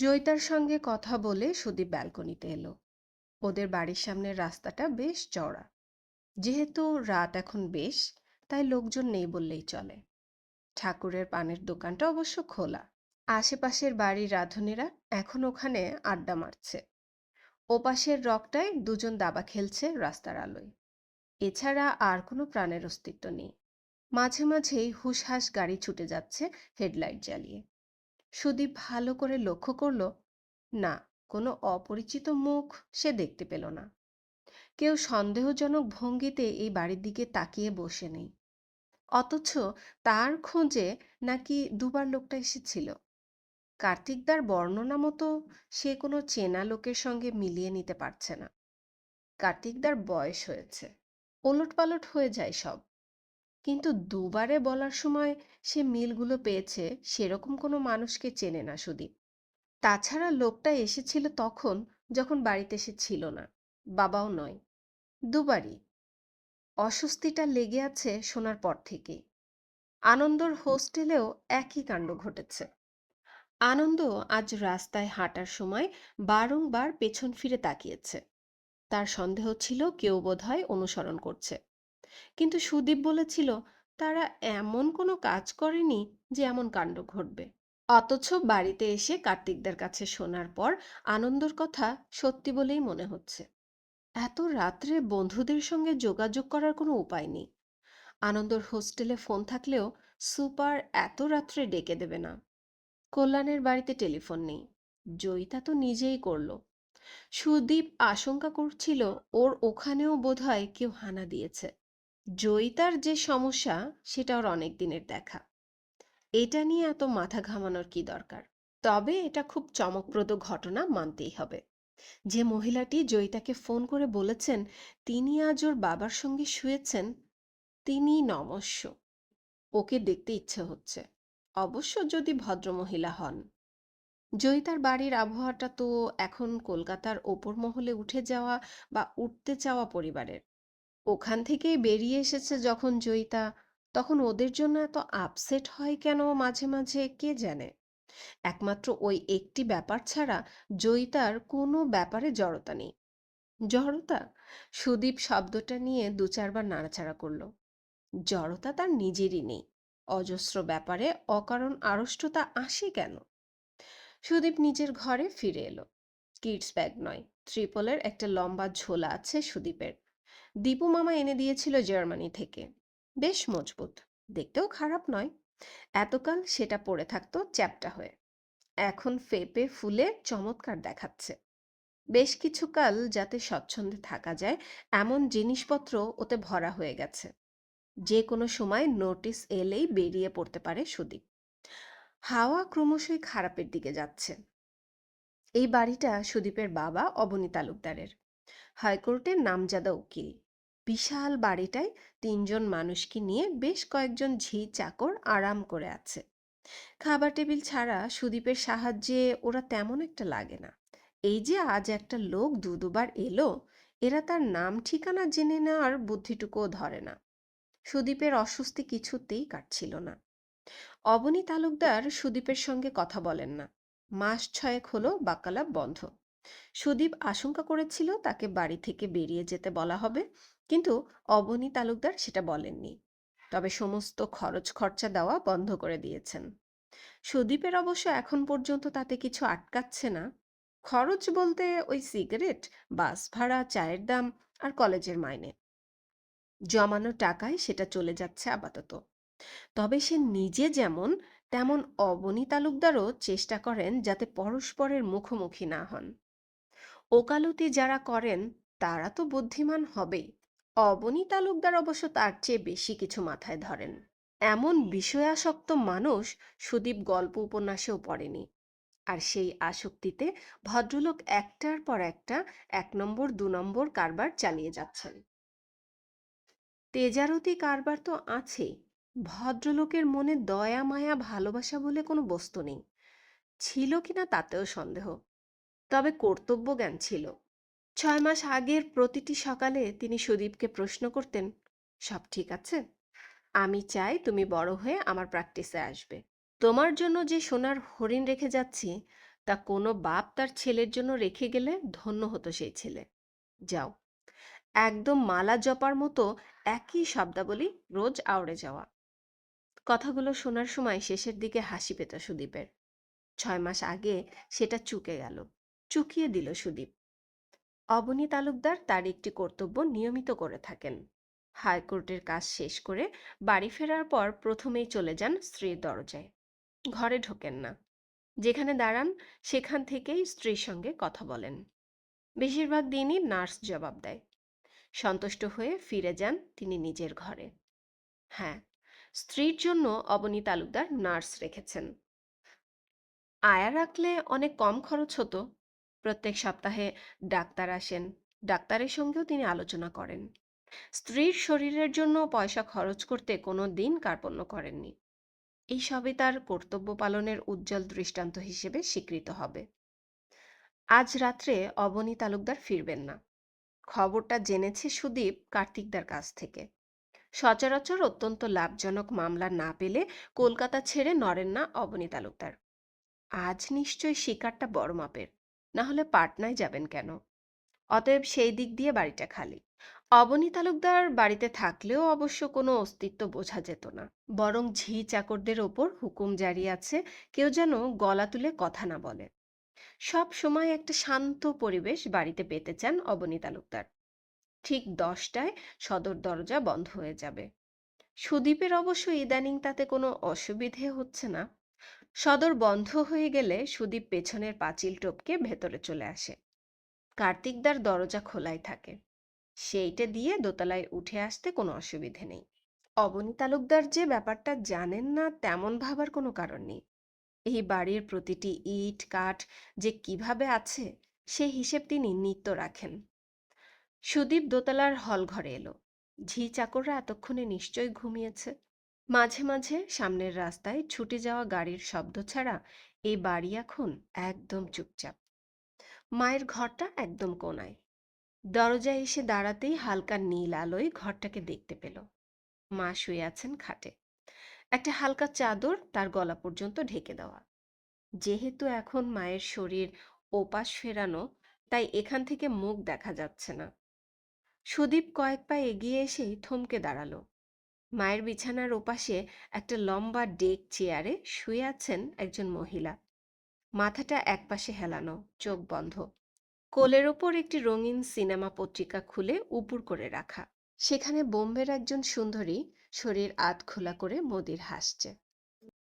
জয়িতার সঙ্গে কথা বলে সুদীপ ব্যালকনিতে এলো। ওদের বাড়ির সামনের রাস্তাটা বেশ চওড়া। যেহেতু রাত এখন বেশ, তাই লোকজন নেই বললেই চলে। ঠাকুরের পানের দোকানটা অবশ্য খোলা। আশেপাশের বাড়ির রাঁধুনিরা এখন ওখানে আড্ডা মারছে। ওপাশের রকটায় দুজন দাবা খেলছে রাস্তার আলোয়। এছাড়া আর কোনো প্রাণের অস্তিত্ব নেই। মাঝে মাঝেই হুসহাস গাড়ি ছুটে যাচ্ছে হেডলাইট জ্বালিয়ে। সুদীপ ভালো করে লক্ষ্য করল, না, কোনো অপরিচিত মুখ সে দেখতে পেল না। কেউ সন্দেহজনক ভঙ্গিতে এই বাড়ির দিকে তাকিয়ে বসে নেই। অথচ তার খোঁজে নাকি দুবার লোকটা এসেছিল। কার্তিকদার বর্ণনা মতো সে কোনো চেনা লোকের সঙ্গে মিলিয়ে নিতে পারছে না। কার্তিকদার বয়স হয়েছে। ওলটপালট হয়ে যায় সব। কিন্তু দুবারে বলার সময় সে মিলগুলো পেয়েছে, সেরকম কোনো মানুষকে চেনে না সুদীপ। তাছাড়া লোকটা এসেছিল তখন যখন বাড়িতে সে ছিল না, বাবাও নয়, দুবারই। অস্বস্তিটা লেগে আছে শোনার পর থেকেই আনন্দর হোস্টেলেও একই কাণ্ড ঘটেছে। আনন্দ আজ রাস্তায় হাঁটার সময় বারংবার পেছন ফিরে তাকিয়েছে। তার সন্দেহ ছিল কেউ বোধহয় অনুসরণ করছে। কিন্তু সুদীপ বলেছিল, তারা এমন কোনো কাজ করেনি যে এমন কাণ্ড ঘটবে। অথচ বাড়িতে এসে কার্তিকদের কাছে শোনার পর আনন্দর কথা সত্যি বলেই মনে হচ্ছে। এত রাত্রে বন্ধুদের সঙ্গে যোগাযোগ করার কোনো উপায় নেই। আনন্দর হোস্টেলে ফোন থাকলেও সুপার এত রাত্রে ডেকে দেবে না। কল্যাণের বাড়িতে টেলিফোন নেই। জয়িতা তো নিজেই করল। সুদীপ আশঙ্কা করছিল, ওর ওখানেও বোধহয় কেউ হানা দিয়েছে। জয়িতার যে সমস্যা, সেটা ওর অনেক দিনের দেখা। এটা নিয়ে এত মাথা ঘামানোর কি দরকার? তবে এটা খুব চমকপ্রদ ঘটনা মানতেই হবে। যে মহিলাটি জয়িতাকে ফোন করে বলেছেন, তিনি আজ ওর বাবার সঙ্গে শুয়েছেন, তিনি নমস্য। ওকে দেখতে ইচ্ছে হচ্ছে। অবশ্য যদি ভদ্রমহিলা হন। জয়িতার বাড়ির আবহাওয়াটা তো এখন কলকাতার ওপর মহলে উঠে যাওয়া বা উঠতে চাওয়া পরিবারের। ওখান থেকেই বেরিয়ে এসেছে যখন জয়িতা, তখন ওদের জন্য এত আপসেট হয় কেন মাঝে মাঝে কে জানে? একমাত্র ওই একটি ব্যাপার ছাড়া জয়িতার কোনো ব্যাপারে জড়তা নেই। জড়তা? সুদীপ শব্দটা নিয়ে দু চারবার নাড়াচাড়া করল। জড়তা তার নিজেরই নেই। অজস্র ব্যাপারে অকারণ আড়ষ্টতা আসে কেন? সুদীপ নিজের ঘরে ফিরে এলো। কিডস ব্যাগ নয় ত্রিপলের একটা লম্বা ঝোলা আছে সুদীপের। দীপু মামা এনে দিয়েছিল জার্মানি থেকে। বেশ মজবুত, দেখতেও খারাপ নয়। এতকাল সেটা পড়ে থাকতো চ্যাপটা হয়ে। এখন ফেপে ফুলে চমৎকার দেখাচ্ছে। বেশ কিছুকাল যাতে স্বচ্ছন্দে থাকা যায়, এমন জিনিসপত্র ওতে ভরা হয়ে গেছে। যে কোনো সময় নোটিশ এলেই বেরিয়ে পড়তে পারে সুদীপ। হাওয়া ক্রমশই খারাপের দিকে যাচ্ছে। এই বাড়িটা সুদীপের বাবা অবনী তালুকদারের। হাইকোর্টের নামজাদা উকিল। বিশাল বাড়িটায় তিনজন মানুষকে নিয়ে বেশ কয়েকজন ঝি চাকর আরাম করে আছে। খাবার টেবিল ছাড়া সুদীপের সাহায্যে ওরা তেমন একটা লাগে না। এই যে আজ একটা লোক দু দুবার এলো, এরা তার নাম ঠিকানা জেনে নেওয়ার বুদ্ধিটুকুও ধরে না। সুদীপের অস্বস্তি কিছুতেই কাটছিল না। অবনী তালুকদার সুদীপের সঙ্গে কথা বলেন না। মাস ছয়েক হলো বাক্যালাপ বন্ধ। সুদীপ আশঙ্কা করেছিল তাকে বাড়ি থেকে বেরিয়ে যেতে বলা হবে। কিন্তু অবনী তালুকদার সেটা বলেননি। তবে সমস্ত খরচ খরচা দেওয়া বন্ধ করে দিয়েছেন। সুদীপের অবশ্য এখন পর্যন্ত তাতে কিছু আটকাচ্ছে না। খরচ বলতে ওই সিগারেট, বাস ভাড়া, চায়ের দাম আর কলেজের মাইনে। জমানো টাকায় সেটা চলে যাচ্ছে আপাতত। তবে সে নিজে যেমন, তেমন অবনী তালুকদারও চেষ্টা করেন যাতে পরস্পরের মুখোমুখি না হন। ওকালতি যারা করেন, তারা তো বুদ্ধিমান হবেই। অবনী তালুকদার অবশ্য তার চেয়ে বেশি কিছু মাথায় ধরেন। এমন বিষয়াসক্ত মানুষ সুদীপ গল্প উপন্যাসেও পড়েনি। আর সেই আসক্তিতে ভদ্রলোক একটার পর একটা এক নম্বর, দু নম্বর কারবার চালিয়ে যাচ্ছেন। তেজারতি কারবার তো আছেই। ভদ্রলোকের মনে দয়া, মায়া, ভালোবাসা বলে কোনো বস্তু নেই। ছিল কিনা তাতেও সন্দেহ। তবে কর্তব্য জ্ঞান ছিল। ছয় মাস আগের প্রতিটি সকালে তিনি সুদীপকে প্রশ্ন করতেন, সব ঠিক আছে? আমি চাই তুমি বড় হয়ে আমার প্র্যাকটিসে আসবে। তোমার জন্য যে সোনার হরিণ রেখে যাচ্ছি, তা কোনো বাপ তার ছেলের জন্য রেখে গেলে ধন্য হতো সেই ছেলে। যাও। একদম মালা জপার মতো একই শব্দাবলী রোজ আওড়ে যাওয়া। কথাগুলো শোনার সময় শেষের দিকে হাসি পেত সুদীপের। ছয় মাস আগে সেটা চুকে গেল। চুকিয়ে দিল সুদীপ। অবনী তালুকদার তার একটি কর্তব্য নিয়মিত করে থাকেন। হাইকোর্টের কাজ শেষ করে বাড়ি ফেরার পর প্রথমেই চলে যান স্ত্রীর দরজায়। ঘরে ঢোকেন না। যেখানে দাঁড়ান, সেখান থেকেই স্ত্রীর সঙ্গে কথা বলেন। বেশিরভাগ দিনই নার্স জবাব দেয়। সন্তুষ্ট হয়ে ফিরে যান তিনি নিজের ঘরে। হ্যাঁ স্ত্রীর জন্য অবনী তালুকদার নার্স রেখেছেন। আয়া রাখলে অনেক কম খরচ হতো। প্রত্যেক সপ্তাহে ডাক্তার আসেন। ডাক্তারের সঙ্গেও তিনি আলোচনা করেন। স্ত্রীর শরীরের জন্য পয়সা খরচ করতে কোনো দিন কার্পণ্য করেননি। এই সবই তার কর্তব্য পালনের উজ্জ্বল দৃষ্টান্ত হিসেবে স্বীকৃত হবে। আজ রাত্রে অবনী তালুকদার ফিরবেন না। খবরটা জেনেছে সুদীপ কার্তিকদার কাছ থেকে। সচরাচর অত্যন্ত লাভজনক মামলা না পেলে কলকাতা ছেড়ে নড়েন না অবনী তালুকদার। আজ নিশ্চয়ই শিকারটা বড় মাপের। না হলে পাটনায় যাবেন কেন? অতএব সেই দিক দিয়ে বাড়িটা খালি। অবনী তালুকদার বাড়িতে থাকলেও অবশ্য কোনো অস্তিত্ব বোঝা যেত না। বরং ঝি চাকরদের ওপর হুকুম জারি আছে, কেউ যেন গলা তুলে কথা না বলে। সব সময় একটা শান্ত পরিবেশ বাড়িতে পেতে চান অবনী তালুকদার। ঠিক দশটায় সদর দরজা বন্ধ হয়ে যাবে। সুদীপের অবশ্য ইদানিং তাতে কোনো অসুবিধে হচ্ছে না। সদর বন্ধ হয়ে গেলে সুদীপ পেছনের পাঁচিল টপকে ভেতরে চলে আসে। কার্তিকদার দরজা খোলাই থাকে। সেইটা দিয়ে দোতলায় উঠে আসতে কোনো অসুবিধে নেই। অবনী তালুকদার যে ব্যাপারটা জানেন না তেমন ভাবার কোনো কারণ নেই। এই বাড়ির প্রতিটি ইট, কাঠ যে কীভাবে আছে, সে হিসেব তিনি নিত্য রাখেন। সুদীপ দোতলার হল ঘরে এলো। ঝি চাকররা এতক্ষণে নিশ্চয়ই ঘুমিয়েছে। মাঝে মাঝে সামনের রাস্তায় ছুটে যাওয়া গাড়ির শব্দ ছাড়া এই বাড়ি এখন একদম চুপচাপ। মায়ের ঘরটা একদম কোনায়। দরজায় এসে দাঁড়াতেই হালকা নীল আলোয় ঘরটাকে দেখতে পেল। মা শুয়ে আছেন খাটে। একটা হালকা চাদর তার গলা পর্যন্ত ঢেকে দেওয়া। যেহেতু এখন মায়ের শরীর ওপাশ ফেরানো, তাই এখান থেকে মুখ দেখা যাচ্ছে না। সুদীপ কয়েক পা এগিয়ে এসেই থমকে দাঁড়াল। মায়ের বিছানার ওপাশে একটা লম্বা ডেক চেয়ারে শুয়ে আছেন একজন মহিলা। মাথাটা একপাশে হেলানো, চোখ বন্ধ। কোলের ওপর একটি রঙিন সিনেমা পত্রিকা খুলে উপুর করে রাখা। সেখানে বোম্বের একজন সুন্দরী শরীর আধ খোলা করে মোদির হাসছে।